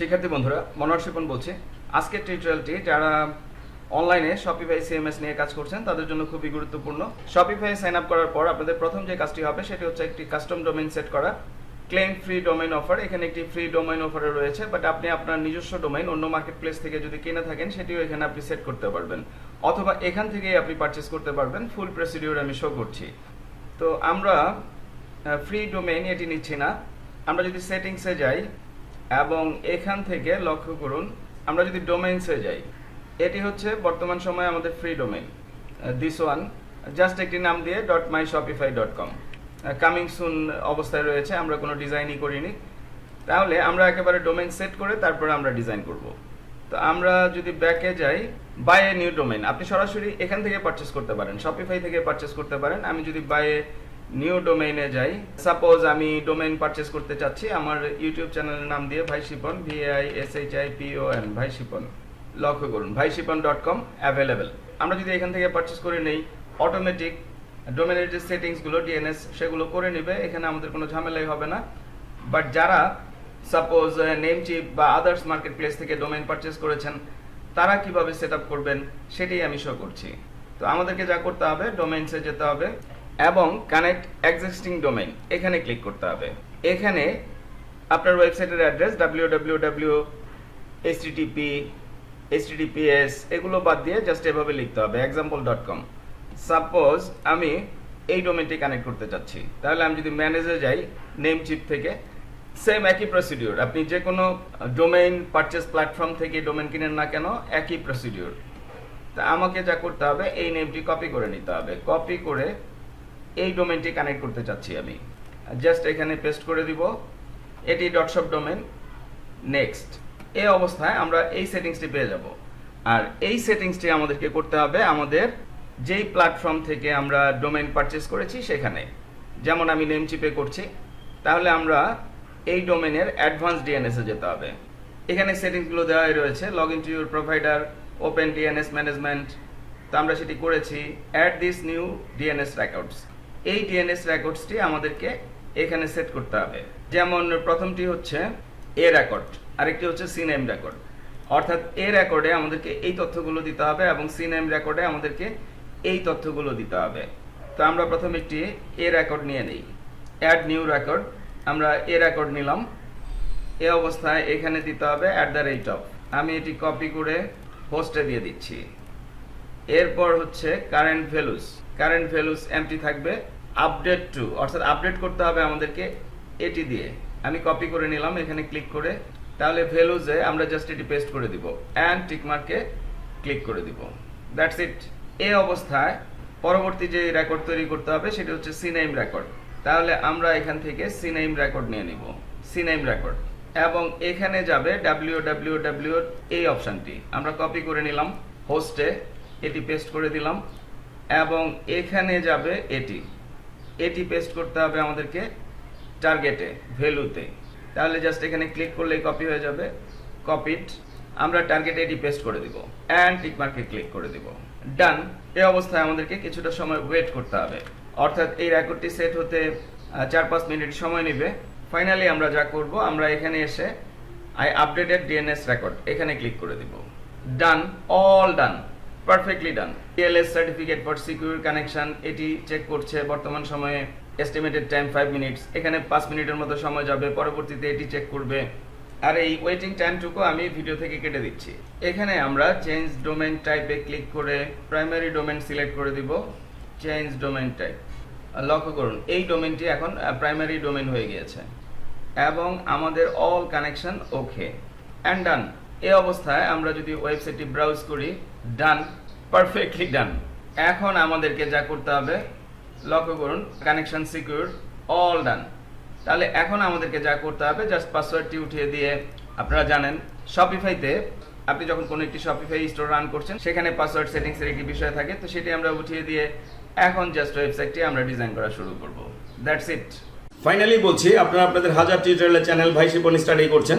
শিক্ষার্থী বন্ধুরা, মনোহর শিপন বলছি। আজকের টিউটোরিয়ালটি যারা অনলাইনে শপিফাই সিএমএস নিয়ে কাজ করছেন, তাদের জন্য খুবই গুরুত্বপূর্ণ। শপিফাই সাইন আপ করার পর আপনাদের প্রথম যে কাজটি হবে, সেটি হচ্ছে একটি কাস্টম ডোমেইন সেট করা। ক্লেম ফ্রি ডোমেইন অফার এখানে একটি ফ্রি ডোমেইন অফারে রয়েছে বাট আপনি আপনার নিজস্ব ডোমেইন অন্য মার্কেট প্লেস থেকে যদি কিনে থাকেন, সেটিও এখানে আপনি সেট করতে পারবেন। অথবা এখান থেকেই আপনি পারচেস করতে পারবেন ফুল প্রসিডিওর আমি শো করছি। তো আমরা ফ্রি ডোমেইন এটি নিচ্ছি না। আমরা যদি সেটিংসে যাই এবং এখান থেকে লক্ষ্য করুন, আমরা যদি ডোমেইনসে যাই, এটি হচ্ছে বর্তমান সময়ে আমাদের free domain this one just একটি নাম দিয়ে dot my Shopify dot com coming soon অবস্থায় রয়েছে, আমরা কোনো ডিজাইনই করিনি। তাহলে আমরা একেবারে ডোমেইন সেট করে তারপরে আমরা ডিজাইন করব। তো আমরা যদি ব্যাকে যাই বাই এ নিউ ডোমেইন আপনি সরাসরি এখান থেকে পারচেস করতে পারেন শপিফাই থেকে পারচেস করতে পারেন। আমি যদি বাই নিউ ডোমেইনে যাই। সাপোজ আমি ডোমেইন পারচেস করতে চাচ্ছি, আমার ইউটিউব চ্যানেলের নাম দিয়ে Bhai Shipon V I S H I P O N Bhai Shipon. লক্ষ্য করুন ভাই শিপন ডট কম অ্যাভেলেবেল আমরা যদি এখান থেকে পারচেস করে নেই অটোমেটিক ডোমেনের যে সেটিংসগুলো ডিএনএস সেগুলো করে নেবে, এখানে আমাদের কোনো ঝামেলাই হবে না। বাট যারা সাপোজ নেম চিপ বা আদার্স মার্কেট প্লেস থেকে ডোমেন পারচেস করেছেন, তারা কীভাবে সেট করবেন, সেটাই আমি শো করছি। তো আমাদেরকে যা করতে হবে ডোমেইনসে যেতে হবে। এবং কানেক্ট এক্সিস্টিং ডোমেইন এখানে ক্লিক করতে হবে। এখানে আপনার ওয়েবসাইটের address W W W HTTP HTTPS এগুলো বাদ দিয়ে জাস্ট এভাবে লিখতে হবে এক্সাম্পল ডট কম সাপোজ আমি এই ডোমেনটি কানেক্ট করতে চাচ্ছি। তাহলে আমি যদি ম্যানেজে যাই নেম চিপ থেকে সেম একই প্রসিডিওর আপনি যে কোনো ডোমেইন পারচেস প্ল্যাটফর্ম থেকে ডোমেন কিনেন না কেন, একই প্রসিডিওর তা আমাকে যা করতে হবে, এই নেমটি কপি করে নিতে হবে। কপি করে এই ডোমেনটি কানেক্ট করতে চাচ্ছি আমি। জাস্ট এখানে পেস্ট করে দিব। এটি ডটশপ ডোমেন নেক্সট এই অবস্থায় আমরা এই সেটিংসটি পেয়ে যাব। আর এই সেটিংসটি আমাদেরকে করতে হবে আমাদের যেই প্ল্যাটফর্ম থেকে আমরা ডোমেন পারচেস করেছি সেখানে। যেমন আমি নেম চিপে করছি। তাহলে আমরা এই ডোমেনের অ্যাডভান্স ডিএনএসে যেতে হবে। এখানে সেটিংসগুলো দেওয়াই রয়েছে। Log in to your provider open DNS management তো আমরা সেটি করেছি। Add this new DNS records এই ডিএনএস রেকর্ডসটি আমাদেরকে এখানে সেট করতে হবে। যেমন প্রথমটি হচ্ছে এ রেকর্ড আরেকটি হচ্ছে সিনেম রেকর্ড অর্থাৎ এ রেকর্ডে আমাদেরকে এই তথ্যগুলো দিতে হবে এবং সিনেম রেকর্ডে আমাদেরকে এই তথ্যগুলো দিতে হবে। তো আমরা প্রথমে একটি এ রেকর্ড নিয়ে নিই। অ্যাড নিউ রেকর্ড আমরা এ রেকর্ড নিলাম। এ অবস্থায় এখানে দিতে হবে অ্যাট দ্য রেট অফ আমি এটি কপি করে হোস্টে দিয়ে দিচ্ছি। এরপর হচ্ছে current values current values empty থাকবে আপডেট টু অর্থাৎ আপডেট করতে হবে আমাদেরকে এটি দিয়ে। আমি কপি করে নিলাম, এখানে ক্লিক করে, তাহলে ভ্যালুজে আমরা জাস্ট এটি পেস্ট করে দিব অ্যান্ড টিকমার্কে ক্লিক করে দিব। দ্যাটস ইট এই অবস্থায় পরবর্তী যে রেকর্ড তৈরি করতে হবে, সেটি হচ্ছে সিনাইম রেকর্ড তাহলে আমরা এখান থেকে সিনাইম রেকর্ড নিয়ে নিব। সিনাইম রেকর্ড এবং এখানে যাবে ডাব্লিউ ডাব্লিউ ডাব্লিউ এই অপশনটি আমরা কপি করে নিলাম হোস্টে এটি পেস্ট করে দিলাম। এবং এখানে যাবে এটি। এটি পেস্ট করতে হবে আমাদেরকে টার্গেটে ভ্যালুতে তাহলে জাস্ট এখানে ক্লিক করলেই কপি হয়ে যাবে। কপিড আমরা টার্গেটে এটি পেস্ট করে দিব অ্যান্ড টিকমার্কে ক্লিক করে দিব। ডান এই অবস্থায় আমাদেরকে কিছুটা সময় ওয়েট করতে হবে। অর্থাৎ এই রেকর্ডটি সেট হতে চার পাঁচ মিনিট সময় নেবে। ফাইনালি আমরা যা করব, আমরা এখানে এসে আই আপডেটেড ডিএনএস রেকর্ড এখানে ক্লিক করে দিব। Done all done perfectly done TLS certificate for secure connection এটি চেক করছে বর্তমান সময়ে এস্টিমেটেড টাইম ফাইভ মিনিটস এখানে পাঁচ মিনিটের মতো সময় যাবে, পরবর্তীতে এটি চেক করবে। আর এই ওয়েটিং টাইমটুকু আমি ভিডিও থেকে কেটে দিচ্ছি। এখানে আমরা চেঞ্জ ডোমেন টাইপে ক্লিক করে প্রাইমারি ডোমেন সিলেক্ট করে দিব। চেঞ্জ ডোমেন টাইপ লক্ষ্য করুন, এই ডোমেনটি এখন প্রাইমারি ডোমেন হয়ে গিয়েছে। এবং আমাদের all connection okay and done এই অবস্থায় আমরা যদি ওয়েবসাইটটি ব্রাউজ করি ডান পারফেক্টলি ডান এখন আমাদেরকে যা করতে হবে, লক্ষ্য করুন কানেকশন সিকিউর অল ডান তাহলে এখন আমাদেরকে যা করতে হবে জাস্ট পাসওয়ার্ডটি উঠিয়ে দিয়ে আপনারা জানেন শপিফাইতে আপনি যখন কোনো একটি শপিফাই স্টোর রান করছেন, সেখানে পাসওয়ার্ড সেটিংসের একটি বিষয় থাকে, তো সেটি আমরা উঠিয়ে দিয়ে এখন জাস্ট ওয়েবসাইটটি আমরা ডিজাইন করা শুরু করব। দ্যাটস ইট ফাইনালি বলছি, আপনারা আপনাদের হাজার টিউটোরিয়ালের চ্যানেল ভাই শিপন স্টাডি করছেন।